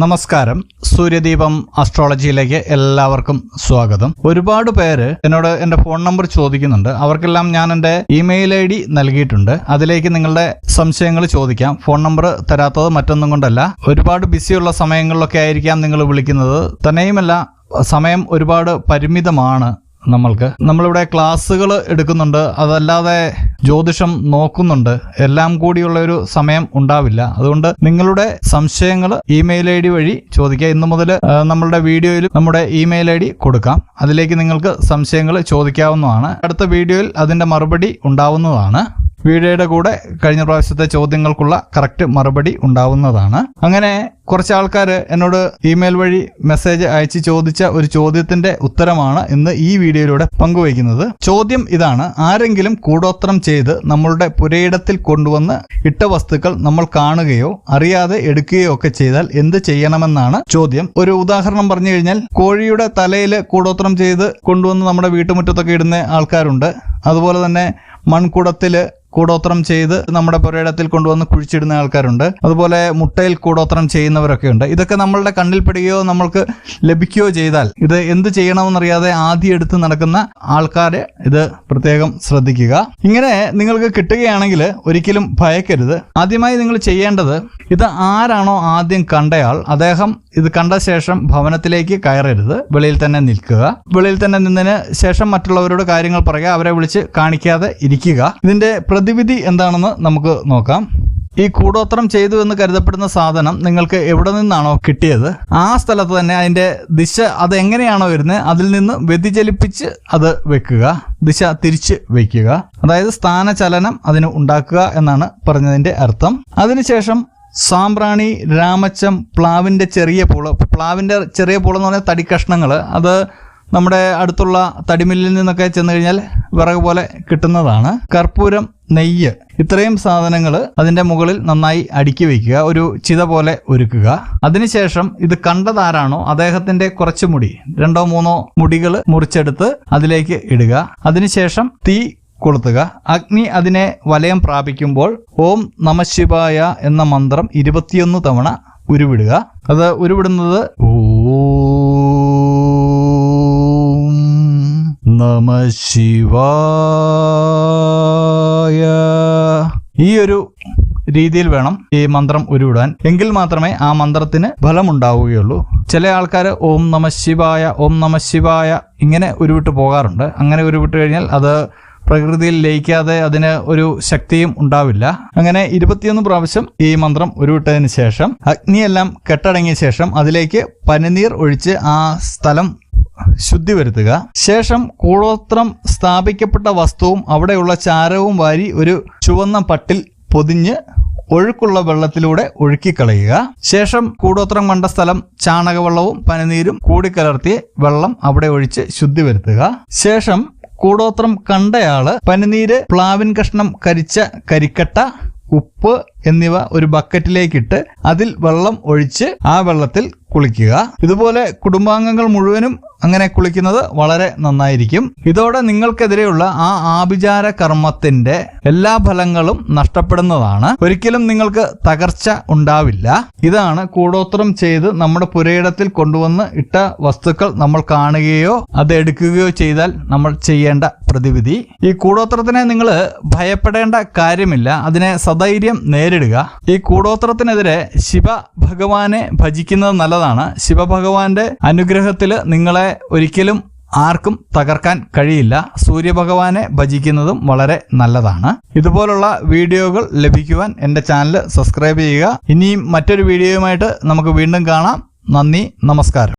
നമസ്കാരം. സൂര്യദീപം അസ്ട്രോളജിയിലേക്ക് എല്ലാവർക്കും സ്വാഗതം. ഒരുപാട് പേര് എന്നോട് എന്റെ ഫോൺ നമ്പർ ചോദിക്കുന്നുണ്ട്. അവർക്കെല്ലാം ഞാൻ എന്റെ ഇമെയിൽ ഐ ഡി നൽകിയിട്ടുണ്ട്. അതിലേക്ക് നിങ്ങളുടെ സംശയങ്ങൾ ചോദിക്കാം. ഫോൺ നമ്പർ തരാത്തത് മറ്റൊന്നും കൊണ്ടല്ല. ഒരുപാട് ബിസിയുള്ള സമയങ്ങളിലൊക്കെ ആയിരിക്കാം നിങ്ങൾ വിളിക്കുന്നത്. തന്നെയുമല്ല സമയം ഒരുപാട് പരിമിതമാണ്. നമ്മൾക്ക്. നമ്മളിവിടെ ക്ലാസ്സുകൾ എടുക്കുന്നുണ്ട്. അതല്ലാതെ ജ്യോതിഷം നോക്കുന്നുണ്ട്. എല്ലാം കൂടിയുള്ള ഒരു സമയം ഉണ്ടാവില്ല. അതുകൊണ്ട് നിങ്ങളുടെ സംശയങ്ങൾ ഇമെയിൽ ഐ ഡി വഴി ചോദിക്കുക. ഇന്നു മുതൽ നമ്മളുടെ വീഡിയോയിൽ നമ്മുടെ ഇമെയിൽ ഐ ഡി കൊടുക്കാം. അതിലേക്ക് നിങ്ങൾക്ക് സംശയങ്ങൾ ചോദിക്കാവുന്നതാണ്. അടുത്ത വീഡിയോയിൽ അതിന്റെ മറുപടി ഉണ്ടാവുന്നതാണ്. വീഡിയോയുടെ കൂടെ കഴിഞ്ഞ പ്രാവശ്യത്തെ ചോദ്യങ്ങൾക്കുള്ള കറക്റ്റ് മറുപടി ഉണ്ടാവുന്നതാണ്. അങ്ങനെ കുറച്ച് ആൾക്കാർ എന്നോട് ഇമെയിൽ വഴി മെസ്സേജ് അയച്ച് ചോദിച്ച ഒരു ചോദ്യത്തിന്റെ ഉത്തരമാണ് ഇന്ന് ഈ വീഡിയോയിലൂടെ പങ്കുവയ്ക്കുന്നത്. ചോദ്യം ഇതാണ് ആരെങ്കിലും കൂടോത്രം ചെയ്ത് നമ്മളുടെ പുരയിടത്തിൽ കൊണ്ടുവന്ന് ഇട്ട വസ്തുക്കൾ നമ്മൾ കാണുകയോ അറിയാതെ എടുക്കുകയോ ഒക്കെ ചെയ്താൽ എന്ത് ചെയ്യണമെന്നാണ് ചോദ്യം. ഒരു ഉദാഹരണം പറഞ്ഞു കഴിഞ്ഞാൽ കോഴിയുടെ തലയിൽ കൂടോത്രം ചെയ്ത് കൊണ്ടുവന്ന് നമ്മുടെ വീട്ടുമുറ്റത്തൊക്കെ ഇടുന്ന ആൾക്കാരുണ്ട്. അതുപോലെ തന്നെ മൺകുടത്തിൽ കൂടോത്രം ചെയ്ത് നമ്മുടെ പുരയിടത്തിൽ കൊണ്ടുവന്ന് കുഴിച്ചിടുന്ന ആൾക്കാരുണ്ട്. അതുപോലെ മുട്ടയിൽ കൂടോത്രം ചെയ്യുന്നവരൊക്കെ ഉണ്ട്. ഇതൊക്കെ നമ്മളുടെ കണ്ണിൽപ്പെടുകയോ നമ്മൾക്ക് ലഭിക്കുകയോ ചെയ്താൽ ഇത് എന്ത് ചെയ്യണമെന്നറിയാതെ ആദ്യം എടുത്ത് നടക്കുന്ന ആൾക്കാരെ ഇത് പ്രത്യേകം ശ്രദ്ധിക്കുക. ഇങ്ങനെ നിങ്ങൾക്ക് കിട്ടുകയാണെങ്കിൽ ഒരിക്കലും ഭയക്കരുത്. ആദ്യമായി നിങ്ങൾ ചെയ്യേണ്ടത് ഇത് ആരാണോ ആദ്യം കണ്ടയാൾ അദ്ദേഹം ഇത് കണ്ട ശേഷം ഭവനത്തിലേക്ക് കയറരുത്. വെളിയിൽ തന്നെ നിൽക്കുക. വെളിയിൽ തന്നെ നിന്നതിന് ശേഷം മറ്റുള്ളവരോട് കാര്യങ്ങൾ പറയുക അവരെ വിളിച്ച് കാണിക്കാതെ ഇരിക്കുക. ഇതിന്റെ പ്രതിവിധി എന്താണെന്ന് നമുക്ക് നോക്കാം. ഈ കൂടോത്രം ചെയ്തു എന്ന് കരുതപ്പെടുന്ന സാധനം നിങ്ങൾക്ക് എവിടെ നിന്നാണോ കിട്ടിയത്? ആ സ്ഥലത്ത് തന്നെ അതിന്റെ ദിശ അത് എങ്ങനെയാണോ വരുന്നത്? അതിൽ നിന്ന് വ്യതിചലിപ്പിച്ച് അത് വെക്കുക. ദിശ തിരിച്ച് വെക്കുക. അതായത് സ്ഥാനചലനം അതിന് ഉണ്ടാക്കുക എന്നാണ് പറഞ്ഞതിന്റെ അർത്ഥം. അതിനുശേഷം സാമ്പ്രാണി രാമച്ചം പ്ലാവിന്റെ ചെറിയ പൂൾ. പ്ലാവിന്റെ ചെറിയ പൂൾ എന്ന് പറഞ്ഞാൽ തടിക്കഷ്ണങ്ങൾ അത് നമ്മുടെ അടുത്തുള്ള തടിമില്ലിൽ നിന്നൊക്കെ ചെന്ന് കഴിഞ്ഞാൽ വിറക് പോലെ കിട്ടുന്നതാണ്. കർപ്പൂരം നെയ്യ്. ഇത്രയും സാധനങ്ങൾ അതിന്റെ മുകളിൽ നന്നായി അടുക്കി വയ്ക്കുക ഒരു ചിത പോലെ ഒരുക്കുക. അതിനുശേഷം ഇത് കണ്ടതാരാണോ അദ്ദേഹത്തിന്റെ കുറച്ച് മുടി. രണ്ടോ മൂന്നോ മുടികൾ മുറിച്ചെടുത്ത് അതിലേക്ക് ഇടുക. അതിനുശേഷം തീ കൊളുത്തുക. അഗ്നി അതിനെ വലയം പ്രാപിക്കുമ്പോൾ ഓം നമശിവായ എന്ന മന്ത്രം ഇരുപത്തിയൊന്ന് തവണ ഉരുവിടുക. അത് ഉരുവിടുന്നത് ഓം നമ ശിവായ. ഈ ഒരു രീതിയിൽ വേണം ഈ മന്ത്രം ഉരുവിടാൻ. എങ്കിൽ മാത്രമേ ആ മന്ത്രത്തിന് ഫലമുണ്ടാവുകയുള്ളൂ. ചില ആൾക്കാർ ഓം നമ ശിവായ ഓം നമ ശിവായ ഇങ്ങനെ ഉരുവിട്ട് പോകാറുണ്ട്. അങ്ങനെ ഉരുവിട്ട് കഴിഞ്ഞാൽ അത് പ്രകൃതിയിൽ ലയിക്കാതെ അതിന് ഒരു ശക്തിയും ഉണ്ടാവില്ല. അങ്ങനെ ഇരുപത്തിയൊന്ന് പ്രാവശ്യം ഈ മന്ത്രം ഉരുവിട്ടതിന് ശേഷം അഗ്നിയെല്ലാം കെട്ടടങ്ങിയ ശേഷം അതിലേക്ക് പനിനീർ ഒഴിച്ച് ആ സ്ഥലം ശുദ്ധി വരുത്തുക. ശേഷം കൂടോത്രം സ്ഥാപിക്കപ്പെട്ട വസ്തുവും അവിടെയുള്ള ചാരവും വാരി ഒരു ചുവന്ന പട്ടിൽ പൊതിഞ്ഞ് ഒഴുക്കുള്ള വെള്ളത്തിലൂടെ ഒഴുക്കിക്കളയുക. ശേഷം കൂടോത്രം കണ്ട സ്ഥലം ചാണകവെള്ളവും പനിനീരും കൂടിക്കലർത്തി വെള്ളം അവിടെ ഒഴിച്ച് ശുദ്ധി വരുത്തുക. ശേഷം കൂടോത്രം കണ്ടയാൾ പനിനീര് പ്ലാവിൻ കഷ്ണം കരിച്ച കരിക്കട്ട ഉപ്പ് എന്നിവ ഒരു ബക്കറ്റിലേക്കിട്ട് അതിൽ വെള്ളം ഒഴിച്ച് ആ വെള്ളത്തിൽ കുളിക്കുക. ഇതുപോലെ കുടുംബാംഗങ്ങൾ മുഴുവനും അങ്ങനെ കുളിക്കുന്നത് വളരെ നന്നായിരിക്കും. ഇതോടെ നിങ്ങൾക്കെതിരെയുള്ള ആ ആഭിചാര കർമ്മത്തിന്റെ എല്ലാ ഫലങ്ങളും നഷ്ടപ്പെടുന്നതാണ്. ഒരിക്കലും നിങ്ങൾക്ക് തകർച്ച ഉണ്ടാവില്ല. ഇതാണ് കൂടോത്രം ചെയ്ത് നമ്മുടെ പുരയിടത്തിൽ കൊണ്ടുവന്ന് ഇട്ട വസ്തുക്കൾ നമ്മൾ കാണുകയോ അത് എടുക്കുകയോ ചെയ്താൽ നമ്മൾ ചെയ്യേണ്ട പ്രതിവിധി. ഈ കൂടോത്രത്തിനെ നിങ്ങൾ ഭയപ്പെടേണ്ട കാര്യമില്ല. അതിനെ സധൈര്യം നേരിടുക. ഈ കൂടോത്രത്തിനെതിരെ ശിവ ഭഗവാനെ ഭജിക്കുന്നത് നല്ലതാണ്. ശിവഭഗവാന്റെ അനുഗ്രഹത്തിൽ നിങ്ങളെ ഒരിക്കലും ആർക്കും തകർക്കാൻ കഴിയില്ല. സൂര്യഭഗവാനെ ഭജിക്കുന്നതും വളരെ നല്ലതാണ്. ഇതുപോലുള്ള വീഡിയോകൾ ലഭിക്കുവാൻ എന്റെ ചാനൽ സബ്സ്ക്രൈബ് ചെയ്യുക. ഇനിയും മറ്റൊരു വീഡിയോയുമായിട്ട് നമുക്ക് വീണ്ടും കാണാം. നന്ദി നമസ്കാരം.